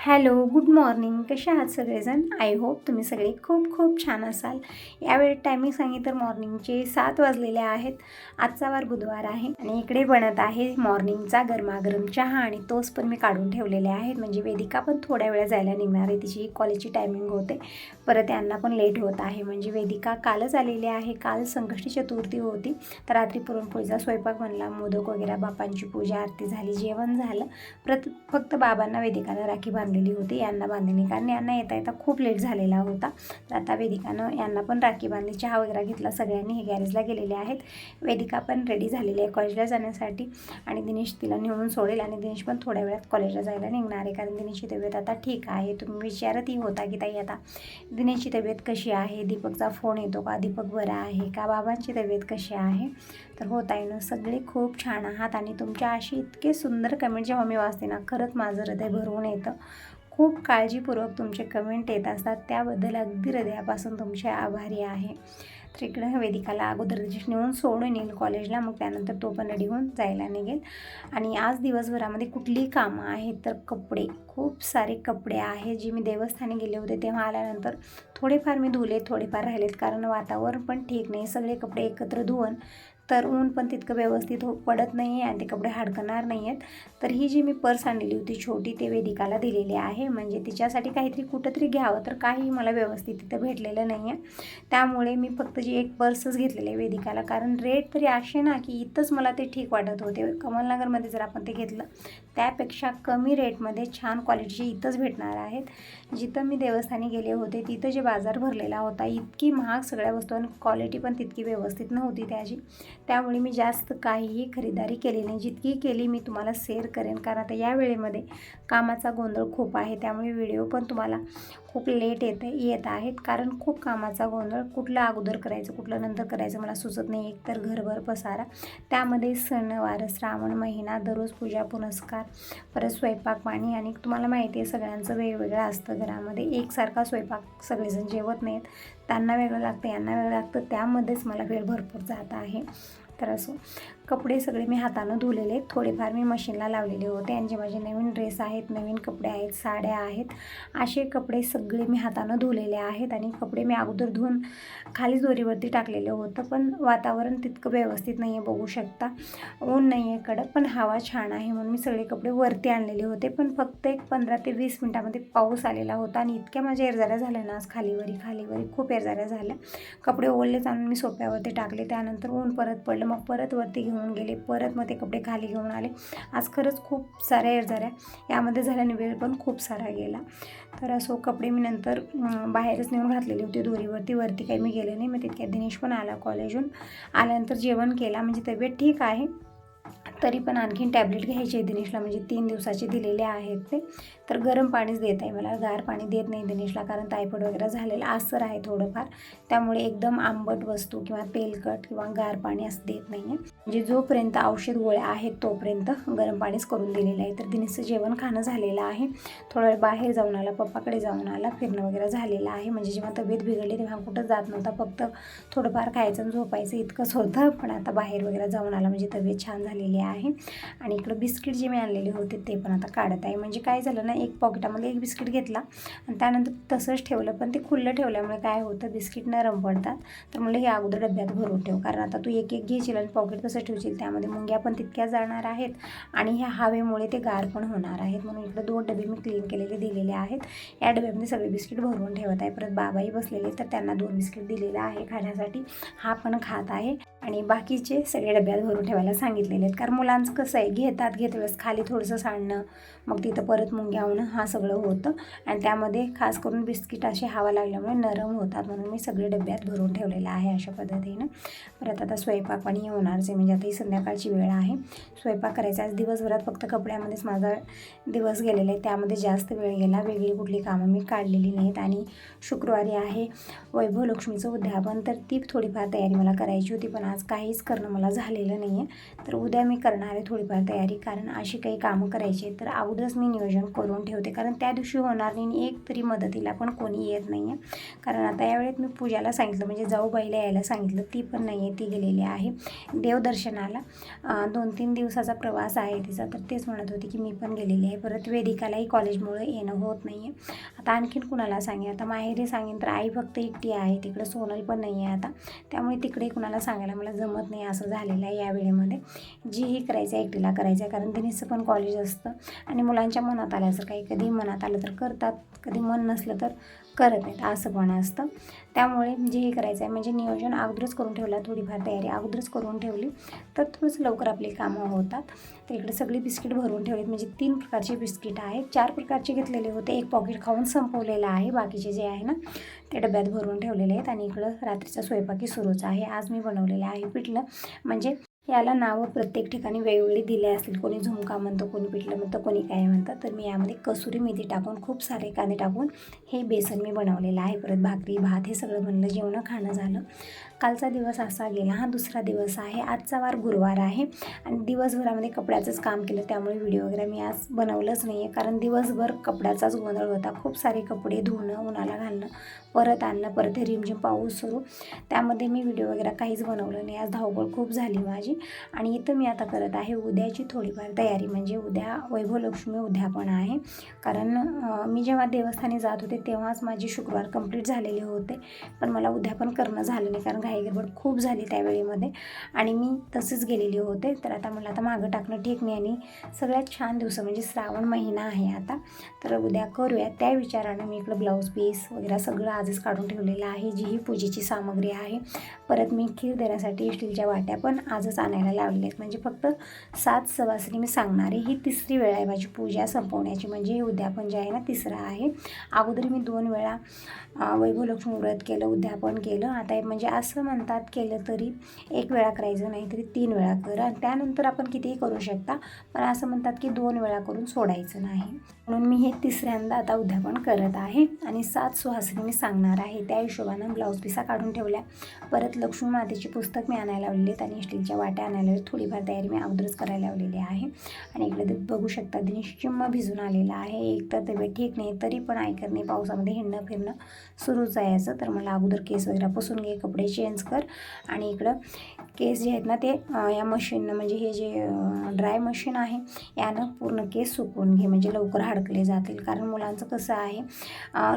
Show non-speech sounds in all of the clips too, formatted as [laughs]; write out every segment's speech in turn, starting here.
Hello good morning. कसे आहात सगळेजण? आय होप तुम्ही सगळे खूप खूप छान असाल. यावेळी टायमिंग सांगितलं तर मॉर्निंगचे सात वाजलेले आहेत. आजचा वार बुधवार आहे आणि इकडे बनत आहे मॉर्निंगचा गरमागरम चहा आणि तोच पण मी काढून ठेवलेले आहेत म्हणजे वेदिका पण थोड्या वेळा जायला निघणार आहे. तिची कॉलेजची टायमिंग होते. परत यांना पण लेट होत आहे. म्हणजे वेदिका कालच आलेली आहे. काल संकष्टी चतुर्थी होती. तर रात्री पुरणपोळीचा स्वयंपाक बनला. मोदक वगैरे बापांची पूजा आरती झाली. जेवण झालं. प्रत फक्त बाबांना वेदिकानं राखी बांधलेली होती. यांना बांधली नाही कारण यांना येता येता खूप लेट झालेला होता. तर आता वेदिकानं यांना पण राखी बांधली. चहा वगैरे घेतला. सगळ्यांनी हे गॅरेजला गेलेले आहेत. वेदिका पण रेडी झालेली आहे कॉलेजला जाण्यासाठी. आणि दिनेश तिला नेऊन सोडेल. आणि दिनेश पण थोड्या वेळात कॉलेजला जायला निघणार आहे. कारण दिनेशची तब्येत आता ठीक आहे. तुम्ही विचारतही होता की ताई आता दिनेशची तब्येत कशी आहे? दीपकचा फोन येतो का? दीपक बरा आहे का? बाबांची तब्येत कशी आहे? तर हो ताईनं सगळे खूप छान आहात आणि तुमच्या अशी इतके सुंदर कमेंट जेव्हा मी वाचते ना खरंच माझं हृदय भरवून येतं. खूप काळजीपूर्वक तुमचे कमेंट येत असतात. त्याबद्दल अगदी हृदयापासून तुमचे आभारी आहे. तर इकडं वेदिकाला अगोदर दिवशी नेऊन सोडून येईल कॉलेजला मग त्यानंतर तो पण रेडी होऊन जायला निघेल. आणि आज दिवसभरामध्ये कुठलीही कामं आहेत तर कपडे खूप सारे कपडे आहेत जे मी देवस्थानी गेले होते तेव्हा आल्यानंतर थोडेफार मी धुले थोडेफार राहिलेत कारण वातावरण पण ठीक नाही. सगळे कपडे एकत्र धुवून तर ऊन पण तितकं व्यवस्थित हो पडत नाही आहे आणि ते कपडे हाडकणार नाही आहेत. तर ही जी मी पर्स आणलेली होती छोटी ते वेदिकाला दिलेली आहे. म्हणजे तिच्यासाठी काहीतरी कुठंतरी घ्यावं तर काही मला व्यवस्थित तिथं भेटलेलं नाही आहे. त्यामुळे मी फक्त जी एक पर्सच घेतलेली आहे वेदिकाला. कारण रेट तरी असे ना की इथंच मला ते ठीक वाटत होते. कमलनगरमध्ये जर आपण ते घेतलं त्यापेक्षा कमी रेटमध्ये छान क्वालिटीचे इथंच भेटणार आहेत. जिथं मी देवस्थानी गेले होते तिथं जे बाजार भरलेला होता इतकी महाग सगळ्या वस्तू आणि क्वालिटी पण तितकी व्यवस्थित नव्हती त्याची. त्यामुळे मी जास्त काहीही खरेदारी केली नाही. जितकी केली मी तुम्हाला शेअर करेन. कारण आता या वेळेमध्ये कामाचा गोंधळ खूप आहे. त्यामुळे व्हिडिओ पण तुम्हाला खूप लेट येत येत आहेत. कारण खूप कामाचा गोंधळ कुठलं अगोदर करायचं कुठलं नंतर करायचं मला सुचत नाही. एकतर घरभर पसारा. त्यामध्ये सणवार श्रावण महिना दररोज पूजा पुनस्कार परत स्वयंपाक पाणी आणि तुम्हाला माहिती आहे सगळ्यांचं वेगवेगळं असतं. घरामध्ये एकसारखा स्वयंपाक सगळेजण जेवत नाहीत. त्यांना वेगळं लागतं यांना वेगळं लागतं. त्यामध्येच मला वेळ भरपूर जात आहे. तर असो. कपडे सगळे मी हातानं धुलेले आहेत. थोडेफार मी मशीनला लावलेले होते. आणि जे माझे नवीन ड्रेस आहेत नवीन कपडे आहेत साड्या आहेत. असे कपडे सगळे मी हातानं धुलेले आहेत आणि कपडे मी अगोदर धुवून खाली दोरीवरती टाकलेलं होतं. पण वातावरण तितकं व्यवस्थित नाही आहे बघू शकता. ऊन नाही आहे कडक पण हवा छान आहे म्हणून मी सगळे कपडे वरती आणलेले होते. पण फक्त एक पंधरा ते वीस मिनटामध्ये पाऊस आलेला होता आणि इतक्या माझ्या एरझाऱ्या झाल्या ना आज. खालीवरी खालीवरी खूप एरझाऱ्या झाल्या. कपडे ओढलेच आणून मी सोप्यावरती टाकले. त्यानंतर ऊन परत पडलं. मग परत वरती घेऊन गेले परत मग ते कपडे खाली घेऊन आले. आज खरंच खूप साऱ्या एरझाऱ्या यामध्ये झाल्याने वेळ पण खूप सारा गेला. तर असो कपडे मी नंतर बाहेरच नेऊन घातलेले होते दोरीवरती वरती काही मी गेले नाही. मग तितक्यात दिनेश पण आला कॉलेजहून आल्यानंतर जेवण केला. म्हणजे तब्येत ठीक आहे? तरी पण आणखीन टॅबलेट घ्यायचे आहे दिनेशला म्हणजे तीन दिवसाचे दिलेले आहेत ते. तर गरम पाणीच देत आहे मला गार पाणी देत नाही दिनेशला कारण टायफॉईड वगैरे झालेलं आसर आहे थोडंफार. त्यामुळे एकदम आंबट वस्तू किंवा तेलकट किंवा गार पाणी असं देत नाही आहे. म्हणजे जोपर्यंत औषध गोळ्या आहेत तोपर्यंत गरम पाणीच करून दिलेलं आहे. तर दिनेशचं जेवण खाणं झालेलं आहे. थोडा वेळ बाहेर जाऊन आला पप्पाकडे जाऊन आला फिरणं वगैरे झालेलं आहे. म्हणजे जेव्हा तब्येत बिघडली तेव्हा कुठं जात नव्हता फक्त थोडंफार खायचं आणि झोपायचं इतकंच होतं. पण आता बाहेर वगैरे जाऊन आला म्हणजे तब्येत छान झालेली आहे. आहे. आणि इकडं बिस्किट जे मी आणलेले होते ते पण आता काढत आहे. म्हणजे काय झालं ना एक पॉकेटामध्ये एक बिस्किट घेतला आणि त्यानंतर तसंच ठेवलं. पण ते खुल्लं ठेवल्यामुळे काय होतं बिस्किट नरम पडतात तर म्हणलं हे अगोदर डब्यात भरून ठेव. कारण आता तू एक एक घेशील आणि पॉकेट तसं ठेवशील. त्यामध्ये मुंग्या पण तितक्या जाणार आहेत आणि ह्या हवेमुळे ते गार पण होणार आहेत. म्हणून इकडं दोन डबे मी क्लीन केलेले दिलेले आहेत. या डब्यामध्ये सगळे बिस्किट भरून ठेवत आहे. परत बाबाही बसलेले तर त्यांना दोन बिस्किट दिलेलं आहे खाण्यासाठी. हा पण खात आहे. आणि बाकीचे सगळे डब्यात भरून ठेवायला सांगितलेले आहेत. कारण मुलांचं कसं आहे घेतात घेत वेळेस खाली थोडंसं सांडणं मग तिथं परत मुंग्या होणं हा सगळं होतं. आणि त्यामध्ये खास करून बिस्किट असे हवा लागल्यामुळे नरम होतात म्हणून मी सगळे डब्यात भरून ठेवलेलं आहे अशा पद्धतीनं. परत आता स्वयंपाक पण होणारच आहे म्हणजे आता ही संध्याकाळची वेळ आहे. स्वयंपाक करायचा आज दिवसभरात फक्त कपड्यामध्येच माझा दिवस गेलेला आहे. त्यामध्ये जास्त वेळ गेला. वेगळी कुठली कामं मी काढलेली नाहीत. आणि शुक्रवारी आहे वैभव लक्ष्मीचं उद्यापन तर ती थोडीफार तयारी मला करायची होती पण आज काहीच करणं मला झालेलं नाही आहे तर उद्या मी करणार आहे थोडीफार तयारी. कारण अशी काही कामं करायची आहेत तर अगोदरच मी नियोजन करून ठेवते. कारण त्या दिवशी होणार नाही आणि एक तरी मदतीला पण कोणी येत नाही आहे कारण आता यावेळेत मी पूजाला सांगितलं म्हणजे जाऊबाईला यायला सांगितलं. ती पण नाही आहे ती गेलेली आहे. देवदर्शनाला दोन तीन दिवसाचा प्रवास आहे तिचा. तर तेच म्हणत होते की मी पण गेलेली आहे. परत वेदिकालाही कॉलेजमुळे येणं होत नाही आहे आता आणखीन कुणाला सांगेन? आता माहेरी सांगेन तर आई फक्त एकटी आहे. तिकडं सोनल पण नाही आहे आता. त्यामुळे तिकडे कुणाला सांगायला आम्हाला जमत नाही असं झालेलं आहे या वेळेमध्ये. जीही करायचं आहे एकटीला करायचं आहे कारण तिनेचं पण कॉलेज असतं. आणि मुलांच्या मनात आल्यासारखं काही कधी मनात आलं तर करतात कधी मन नसलं तर करत नाहीत असं पण असतं. त्यामुळे जेही करायचं आहे म्हणजे नियोजन अगोदरच करून ठेवलं थोडीफार तयारी अगोदरच करून ठेवली तर थोडंसं लवकर आपली कामं होतात. तर इकडे सगळी बिस्किट भरून ठेवलीत म्हणजे तीन प्रकारचे बिस्किट आहेत. चार प्रकारचे घेतलेले होते एक पॉकेट खाऊन संपवलेलं आहे बाकीचे जे आहे ना ते डब्यात भरून ठेवलेले आहेत. आणि इकडं रात्रीचा स्वयंपाकी सुरूच आहे. आज मी बनवलेलं आहे पिठलं म्हणजे याला नावं प्रत्येक ठिकाणी वेगवेगळी दिले असतील. कोणी झुमका म्हणतं कोणी पिठलं म्हणतं कोणी काय म्हणतं. तर मी यामध्ये कसुरी मेथी टाकून खूप सारे कांदे टाकून हे बेसन मी बनवलेलं आहे. परत भाकरी भात हे सगळं बनलं जेवणं खाणं झालं. कालचा दिवस असा गेला हा दुसरा दिवस आहे आजचा वार गुरुवार आहे. आणि दिवसभरामध्ये कपड्याचंच काम केलं त्यामुळे व्हिडिओ वगैरे मी आज बनवलंच नाही आहे कारण दिवसभर कपड्याचाच गोंधळ होता. खूप सारे कपडे धुणं उन्हाला घालणं परत आणणं परत हे रिमझिम पाऊस सुरू. त्यामध्ये मी व्हिडिओ वगैरे काहीच बनवलं नाही. आज धावपळ खूप झाली माझी. आणि इथं मी आता करत आहे उद्याची थोडीफार तयारी. म्हणजे उद्या वैभव लक्ष्मी उद्या पण आहे. कारण मी जेव्हा देवस्थानी जात होते तेव्हाच माझी शुक्रवार कंप्लीट झालेले होते. पण मला उद्या पण करणं झालं नाही. कारण घाई गडबड खूप झाली त्यावेळेमध्ये. आणि मी तसेच गेलेले होते. तर आता मला आता मागं टाकणं ठीक नाही आणि सगळ्यात छान दिवस म्हणजे श्रावण महिना आहे आता. तर उद्या करूया. त्या विचारानं मी इकडं ब्लाऊज पीस वगैरे सगळं आजच काढून ठेवलेलं आहे. जी ही पूजेची सामग्री आहे. परत मी खीर देण्यासाठी स्टीलच्या वाट्या पण आजच आणायला लावलेल्या आहेत. म्हणजे फक्त सात सवासरी मी सांगणारे ही तिसरी वेळ आहे माझी पूजा संपवण्याची. म्हणजे हे उद्यापन जे आहे ना तिसरं आहे. अगोदर मी दोन वेळा वैभव लक्ष्मी व्रत केलं उद्यापन केलं. आता म्हणजे असं असं म्हणतात केलं तरी एक वेळा करायचं नाही तरी तीन वेळा करा. आणि त्यानंतर आपण कितीही करू शकता पण असं म्हणतात की दोन वेळा करून सोडायचं नाही. म्हणून मी हे तिसऱ्यांदा आता उद्यापन करत आहे आणि सात सुहासिनी मी सांगणार आहे. त्या हिशोबानं ब्लाऊज पिसा काढून ठेवल्या. परत लक्ष्मी मातेची पुस्तक मी आणायला लावलेली आहेत आणि स्टीलच्या वाट्या आणायला थोडीफार तयारी मी अगोदरच करायला लावलेली आहे. आणि इकडे ते बघू शकता दिनेश चिम्म भिजून आलेला आहे. एक तर तब्येत ठीक नाही तरी पण ऐकत नाही पावसामध्ये हिंडणं फिरणं सुरूच आहे तर मला अगोदर केस वगैरे पुसून घे कपडे चेंज चेंज कर. आणि इकडं केस जे आहेत ना ते या मशीननं म्हणजे हे जे ड्राय मशीन आहे यानं पूर्ण केस सुकवून घे. म्हणजे लवकर हडकले जातील. कारण मुलांचं कसं आहे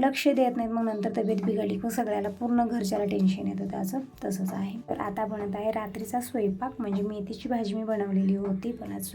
लक्ष देत नाहीत. मग नंतर तब्येत बिघडली मग सगळ्याला पूर्ण घरच्याला टेन्शन येतं. त्याचं तसंच आहे. तर आता बनत आहे रात्रीचा स्वयंपाक. म्हणजे मेथीची भाजी मी बनवलेली होती. पण आज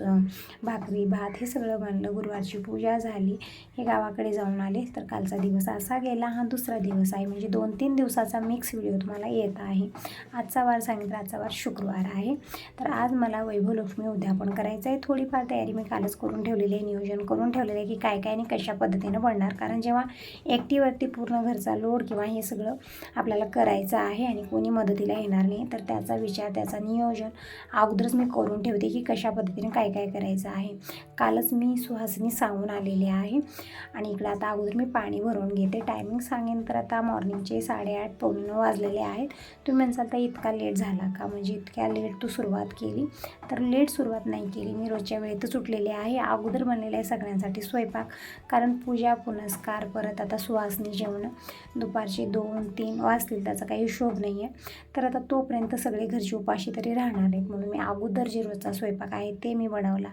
भाकरी भात हे सगळं बनलं. गुरुवारची पूजा झाली. हे गावाकडे जाऊन आले. तर कालचा दिवस असा गेला. हा दुसरा दिवस आहे. म्हणजे दोन तीन दिवसाचा मिक्स व्हिडिओ तुम्हाला येत आहे. आजचा वार सांगितलं. आजचा वार शुक्रवार आहे. तर आज मला वैभव लक्ष्मी उद्यापन करायचं आहे. थोडीफार तयारी मी कालच करून ठेवलेली आहे. नियोजन करून ठेवलेलं आहे की काय काय आणि कशा पद्धतीनं बनणार. कारण जेव्हा एकटीवरती पूर्ण घरचा लोड किंवा हे सगळं आपल्याला करायचं आहे आणि कोणी मदतीला येणार नाही तर त्याचा विचार त्याचा नियोजन अगोदरच मी करून ठेवते की कशा पद्धतीने काय काय करायचं आहे. कालच मी सुहासिनी सांगून आलेली आहे आणि इकडं आता अगोदर मी पाणी भरून घेते. टायमिंग सांगेन तर आता मॉर्निंगचे साडेआठ पावणे नऊ वाजलेले आहेत. तुम्ही म्हणसाल तर इतका लेट झाला का? म्हणजे इतक्या लेट तू सुरुवात केली. तर लेट सुरुवात नाही केली. मी रोजच्या वेळेतच उठलेली आहे. अगोदर बनलेले आहे सगळ्यांसाठी स्वयंपाक. कारण पूजा पुनस्कार परत आता सुवासनी जेवणं. दुपारचे दोन तीन वाजतील. त्याचा काही हिशोब नाही आहे तर आता तोपर्यंत सगळे घरचे उपाशी तरी राहणार आहेत. म्हणून मी अगोदर जे रोजचा स्वयंपाक आहे ते मी बनवला.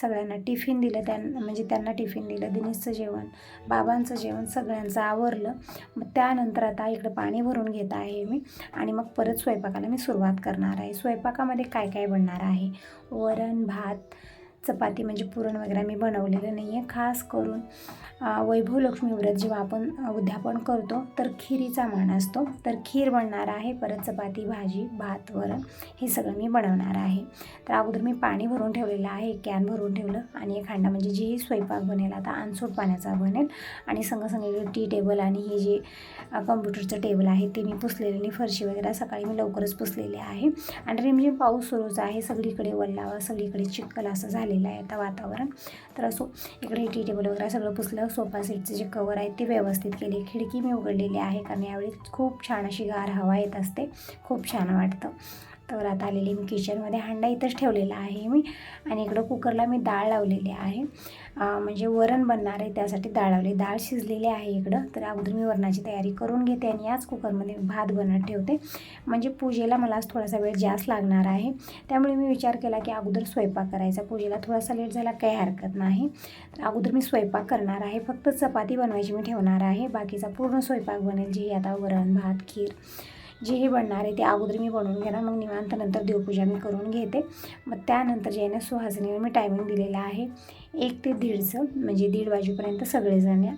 सगळ्यांना टिफिन दिलं. त्यांना म्हणजे त्यांना टिफिन दिलं. दिनेशचं जेवण बाबांचं जेवण सगळ्यांचं आवरलं. मग त्यानंतर आता इकडं पाणी भरून घेत आहे मी. आणि मग परत स्वयंपाकाला मी सुरुवात करणार आहे. स्वयंपाकामध्ये काय काय बनणार आहे? वरण भात चपाती म्हणजे पुरण वगैरे मी बनवलेलं नाही आहे. खास करून वैभव लक्ष्मी व्रत जेव्हा आपण उद्यापन करतो तर खिरीचा मान असतो. तर खीर बनणार आहे परत चपाती भाजी भात वरण हे सगळं मी बनवणार आहे. तर अगोदर मी पाणी भरून ठेवलेलं आहे एक कॅन भरून ठेवलं आणि एक हांडा म्हणजे जेही स्वयंपाक बनेल आता आणसूट पाण्याचा बनेल आणि संग टी टेबल आणि हे जे कम्प्युटरचं टेबल आहे ते मी पुसलेली आणि फरशी वगैरे सकाळी मी लवकरच पुसलेले आहे. आणि रिमझिम पाऊस सुरूच आहे सगळीकडे वल्लावा सगळीकडे चिखल असं झालं झालेलं आहे आता वातावरण. तर असो इकडे टी टेबल वगैरे सगळं पुसलं सोफा सेटचे जे कवर आहेत ते व्यवस्थित केले खिडकी मी उघडलेली आहे कारण यावेळी खूप छान अशी गार हवा येत असते खूप छान वाटतं. तर आता आलेली मी किचनमध्ये हांडा इथंच ठेवलेला आहे मी. आणि इकडं कुकरला मी डाळ लावलेली आहे. म्हणजे वरण बनणार आहे त्यासाठी डाळ लावली. डाळ शिजलेली आहे इकडं. तर अगोदर मी वरणाची तयारी करून घेते आणि याच कुकरमध्ये भात बनत ठेवते. म्हणजे पूजेला मला आज थोडासा वेळ जास्त लागणार आहे. त्यामुळे मी विचार केला की अगोदर स्वयंपाक करायचा. पूजेला थोडासा लेट झाला काही हरकत नाही. तर अगोदर मी स्वयंपाक करणार आहे. फक्त चपाती बनवायची मी ठेवणार आहे. बाकीचा पूर्ण स्वयंपाक बनेल जे आता वरण भात खीर जे हे बनणार आहे ते अगोदर मी बनवून घेणार. मग निवांत नंतर देवपूजा मी करून घेते. मग त्यानंतर जे आहे ना सुहासिनीवर मी टायमिंग दिलेला आहे. एक ते दीडचं म्हणजे दीड वाजेपर्यंत सगळेजण या.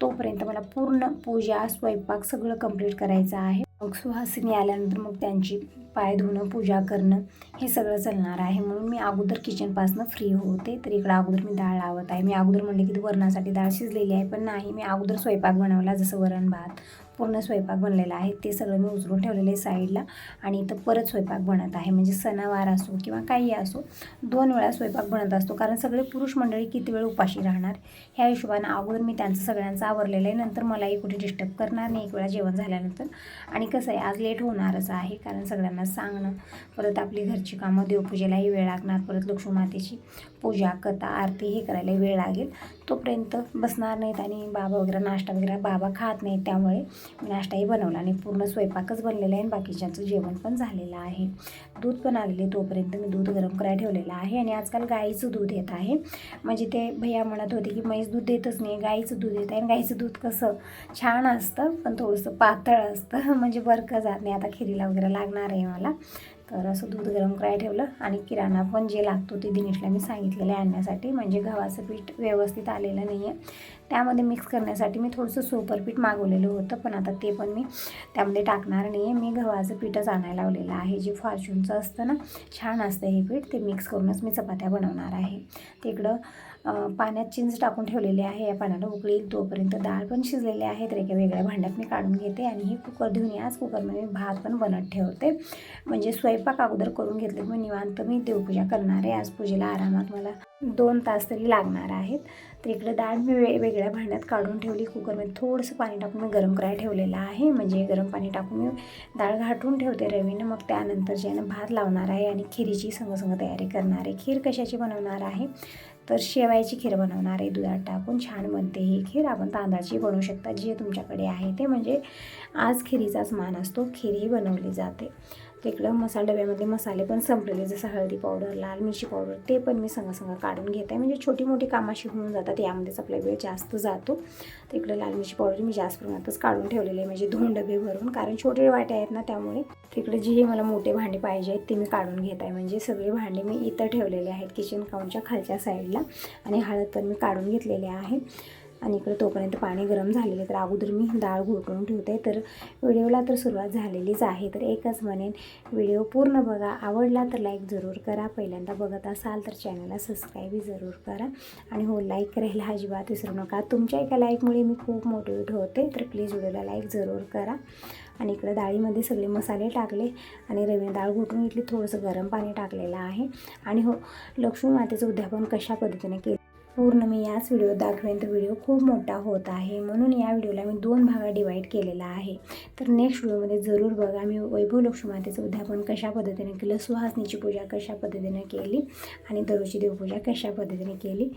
तोपर्यंत मला पूर्ण पूजा स्वयंपाक सगळं कंप्लीट करायचं आहे. मग सुहासिनी आल्यानंतर मग त्यांची पाय धुणं पूजा करणं हे सगळं चालणार आहे. म्हणून मी अगोदर किचनपासनं फ्री होते. तर इकडं अगोदर मी डाळ लावत आहे. मी अगोदर म्हणले की वरणासाठी डाळ शिजलेली आहे पण नाही. मी अगोदर स्वयंपाक बनवला जसं वरण भात पूर्ण स्वयंपाक बनलेला आहे. ते सगळं मी उचलून ठेवलेलं आहे साईडला आणि इथं परत स्वयंपाक बनत आहे. म्हणजे सणावार असो किंवा काही असो दोन वेळा स्वयंपाक बनत असतो. कारण सगळे पुरुष मंडळी किती वेळ उपाशी राहणार? ह्या हिशोबानं अगोदर मी त्यांचं सगळ्यांचं आवरलेलं आहे. नंतर मलाही कुठे डिस्टर्ब करणार नाही. एक वेळा जेवण झाल्यानंतर. आणि कसं आहे आज लेट होणारच आहे. कारण सगळ्यांना सांगणं परत आपली घरची कामं देवपूजेलाही वेळ लागणार. परत लक्ष्मी मातेची पूजा कथा आरती हे करायला वेळ लागेल. तोपर्यंत बसणार नाहीत आणि बाबा वगैरे नाश्ता वगैरे बाबा खात नाहीत त्यामुळे. नाश्ताही बनवला आणि पूर्ण स्वयंपाकच बनलेला आहे आणि बाकीच्यांचं जेवण पण झालेलं आहे. दूध पण आलेले तोपर्यंत मी दूध गरम करायला ठेवलेलं आहे आणि आजकाल गाईचं दूध येत आहे. म्हणजे ते भैया म्हणत होते की म्हैस दूध देतच नाही गाईचं दूध येत आहे आणि गाईचं दूध कसं छान असतं पण थोडंसं पातळ असतं. [laughs] म्हणजे बरकं जात नाही. आता खिरीला वगैरे लागणार आहे मला. तर असं दूध गरम करायला ठेवलं आणि किराणा पण जे लागतो ते दिनेशला मी सांगितलेलं आहे आणण्यासाठी. म्हणजे गव्हाचं पीठ व्यवस्थित आलेलं नाही आहे त्यामध्ये मिक्स करण्यासाठी मी थोडंसं सोपर पीठ मागवलेलं होतं पण आता ते पण मी त्यामध्ये टाकणार नाही आहे मी गव्हाचं पीठच आणायला लावलेलं आहे. जे फॉर्च्यूनचं असतं ना छान असतं हे पीठ ते मिक्स करूनच मी चपात्या बनवणार आहे. तिकडं पाण्यात चिंच टाकून ठेवलेली आहे. या पाण्याला उकळी येईल तोपर्यंत डाळ पण शिजलेली आहे. तर एका वेगळ्या भांड्यात मी काढून घेते आणि हे कुकर धुवून याच कुकरमध्ये मी भात पण बनत ठेवते. म्हणजे स्वयंपाक अगोदर करून घेतले मी मग निवांत मी देवपूजा करणार आहे. आज पूजेला आरामात मला दोन तास तरी लागणार आहेत. तर इकडे डाळ मी वे वेगळ्या भांड्यात काढून ठेवली. कुकरमध्ये थोडंसं पाणी टाकून मी गरम करायला ठेवलेलं आहे. म्हणजे गरम पाणी टाकून मी डाळ घाटून ठेवते रवीनं. मग त्यानंतर जे भात लावणार आहे आणि खिरीची संगसंग तयारी करणार आहे. खीर कशाची बनवणार आहे? तर शेवायची खीर बनवणार आहे. दुधात टाकून छान बनते ही खीर. आपण तांदळाची बनवू शकता. जे तुमच्याकडे आहे ते. म्हणजे आज खिरीचाच मान असतो. खीरही बनवली जाते. तिकडं मसाला डब्यामध्ये मसाले पण संपलेले जसं हळदी पावडर लाल मिरची पावडर ते पण मी संगसंग काढून घेत. आहे म्हणजे छोटी मोठी कामाशी होऊन जातात यामध्येच आपला वेळ जास्त जातो. तिकडं लाल मिरची पावडर मी जास्त प्रमाणातच काढून ठेवलेले आहे म्हणजे दोन डबे भरून. कारण छोटे वाटे आहेत ना त्यामुळे तिकडे जे मला मोठे भांडे पाहिजे आहेत ते मी काढून घेत आहे. म्हणजे सगळे भांडे मी इथं ठेवलेले आहेत किचन काउंटच्या खालच्या साईडला आणि हळद पण मी काढून घेतलेले आहे. आणि इकडे तोपर्यंत पाणी गरम झालेले तर अगोदर मी डाळ घोटून ठेवते. तर व्हिडिओला तर सुरुवात झालेलीच आहे. तर एकच म्हणेन व्हिडिओ पूर्ण बघा. आवडला तर लाईक जरूर करा. पहिल्यांदा बघत असाल तर चॅनलला सबस्क्राईबही जरूर करा. आणि हो लाईक करायला अजिबात विसरू नका. तुमच्या एका लाईकमुळे मी खूप मोटिवेट होते. तर प्लीज व्हिडिओला लाईक जरूर करा. आणि इकडे डाळीमध्ये सगळे मसाले टाकले. आणि रवी डाळ घोटून घेतली. थोडंसं गरम पाणी टाकलेलं आहे. आणि हो लक्ष्मी मातेचं उद्यापन कशा पद्धतीने केलं? पूर्ण मी याच व्हिडिओ दाखवेन. तर व्हिडिओ खूप मोठा होत आहे. म्हणून या व्हिडिओला मी दोन भागात डिवाईड केलेला आहे. तर नेक्स्ट व्हिडिओमध्ये जरूर बघा. मी वैभव लक्ष्मी मातेचं उद्यापन कशा पद्धतीने केलं? सुहासनीची पूजा कशा पद्धतीने केली? आणि दररोजची देवपूजा कशा पद्धतीने केली?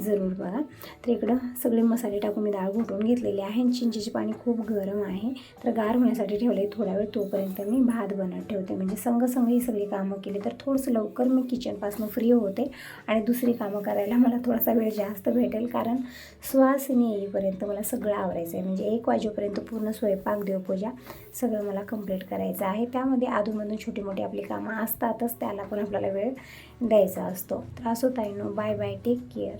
जरूर बघा. तर इकडं सगळे मसाले टाकून मी डाळ घोटून घेतलेली आहे आणि चिंचेचे पाणी खूप गरम आहे. तर गार होण्यासाठी ठेवले थोडा वेळ. तोपर्यंत मी भात बनत ठेवते. म्हणजे संग ही सगळी कामं केली. तर थोडंसं लवकर मी किचनपासून फ्री होते. आणि दुसरी कामं करायला मला थोडासा वेळ जास्त भेटेल कारण सुवासिनी येईपर्यंत मला सगळं आवरायचं आहे म्हणजे एक वाजेपर्यंत पूर्ण स्वयंपाक देवपूजा सगळं मला कंप्लीट करायचं आहे. त्यामध्ये अधूनमधून छोटी मोठी आपली कामं असतातच त्याला पण आपल्याला वेळ द्यायचा असतो. तर असो ताईनो बाय बाय टेक केअर